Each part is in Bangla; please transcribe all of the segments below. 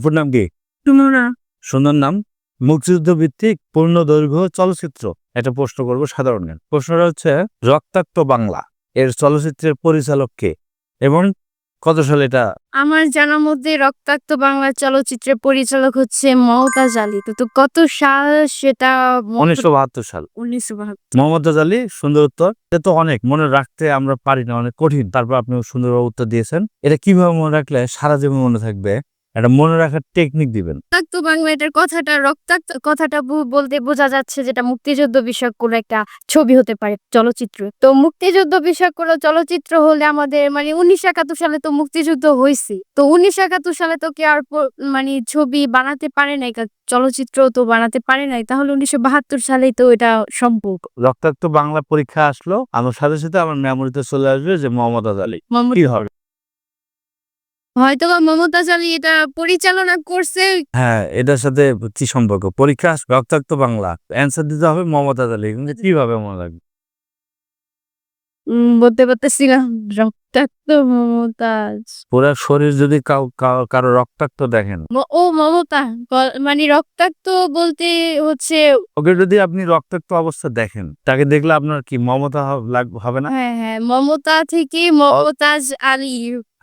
আপুর নাম কি? সুন্দর নাম? মুক্তিযুদ্ধ ভিত্তিক পূর্ণ দৈর্ঘ্য চলচ্চিত্র। একটা প্রশ্ন করব সাধারণ জ্ঞান। প্রশ্নটা হচ্ছে রক্তাক্ত বাংলা এর চলচ্চিত্রের পরিচালক কে? এবং কত সালে এটা? আমার জানার মধ্যে রক্তাক্ত বাংলা চলচ্চিত্রের পরিচালক হচ্ছে মমতাজ আলী। তো কত সাল সেটা উনিশশো বাহাত্তর সাল। উনিশশো বাহাত্তর। মোহাম্মদ আলী সুন্দর উত্তর। এটা তো অনেক মনে রাখতে আমরা পারি না অনেক কঠিন। তারপর আপনি সুন্দরভাবে উত্তর দিয়েছেন। এটা কীভাবে মনে রাখলে সারা জীবন মনে থাকবে? এটা মনে রাখার টেকনিক দিবেন। রক্তাক্ত বাংলা এটার কথাটা রক্তাক্ত কথাটা বলতে বোঝা যাচ্ছে যেটা মুক্তিযুদ্ধ বিষয়ক কোনো একটা ছবি হতে পারে চলচ্চিত্র। তো মুক্তিযুদ্ধ বিষয়ক কোনো চলচ্চিত্র হলে আমাদের মানে উনিশশো একাত্তর সালে তো মুক্তিযুদ্ধ হয়েছে তো উনিশশো একাত্তর সালে তো কে আর মানে ছবি বানাতে পারে নাই চলচ্চিত্র তো বানাতে পারে নাই তাহলে উনিশশো বাহাত্তর সালেই তো এটা সম্ভব। রক্তাক্ত বাংলা পরীক্ষা আসলো আমার সাথে সাথে আমার মেমোরিতে চলে আসবে যে মোহাম্মদ আলী। মোহাম্মদ- কি হবে? হয়তো বা মমতাজ আলী এটা পরিচালনা করছে। হ্যাঁ এটার সাথে কি সম্পর্ক? পরীক্ষা রক্তাক্ত বাংলা। অ্যান্সার দিতে হবে মমতাজ আলী কীভাবে মনে রাখবে? উম, বলতে পারতেছিলাম রক্তাক্ত মমতাজ পুরো শরীর যদি কারও রক্তাক্ত দেখেন। ও মমতা মানে রক্তাক্ত বলতে হচ্ছে ওকে যদি আপনি রক্তাক্ত অবস্থা দেখেন তাকে দেখলে আপনার কি মমতা হবে না? হ্যাঁ হ্যাঁ মমতা থেকে মমতাজ আলী।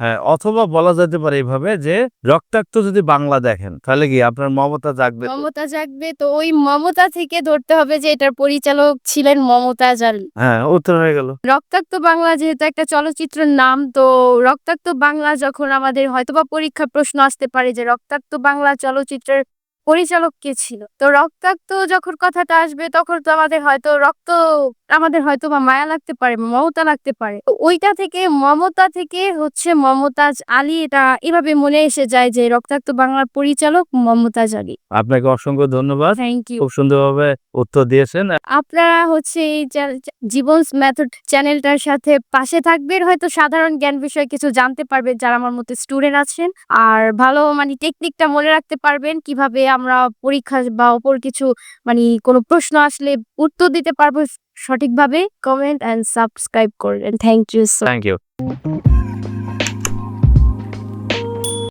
হ্যাঁ অথবা বলা যেতে পারে এইভাবে যে রক্তাক্ত যদি বাংলা দেখেন তাহলে কি আপনার মমতা জাগবে মমতা জাগবে তো ওই মমতা থেকে ধরতে হবে যে এটার পরিচালক ছিলেন মমতাজ আলী। হ্যাঁ উত্তর হয়ে গেল। রক্তাক্ত বাংলা যেহেতু একটা চলচ্চিত্রের নাম তো রক্তাক্ত বাংলা যখন আমাদের হয়তোবা পরীক্ষা প্রশ্ন আসতে পারে যে রক্তাক্ত বাংলা চলচ্চিত্রের পরিচালক কে ছিল? তো রক্তাক্ত যখন কথাটা আসবে তখন তো আমাদের হয়তো রক্ত আমাদের হয়তো বা মায়া লাগতে পারে মমতা লাগতে পারে। ওইটা থেকে মমতা থেকে হচ্ছে মমতাজ আলী এটা এভাবে মনে এসে যায় যে রক্তাক্ত বাংলার পরিচালক মমতাজ আলী। আপনাকে অসংখ্য ধন্যবাদ। থ্যাংক ইউ খুব সুন্দরভাবে উত্তর দিয়েছেন। আপনারা হচ্ছে এই জীবন মেথড চ্যানেলটার সাথে পাশে থাকবেন। হয়তো সাধারণ জ্ঞান বিষয়ে কিছু জানতে পারবেন যারা আমার মতে স্টুডেন্ট আছেন। আর ভালো মানে টেকনিকটা মনে রাখতে পারবেন কীভাবে আমরা পরীক্ষা বা অপর কিছু মানে কোনো প্রশ্ন আসলে উত্তর দিতে পারব সঠিকভাবে কমেন্ট অ্যান্ড সাবস্ক্রাইব করবেন। Thank you thank you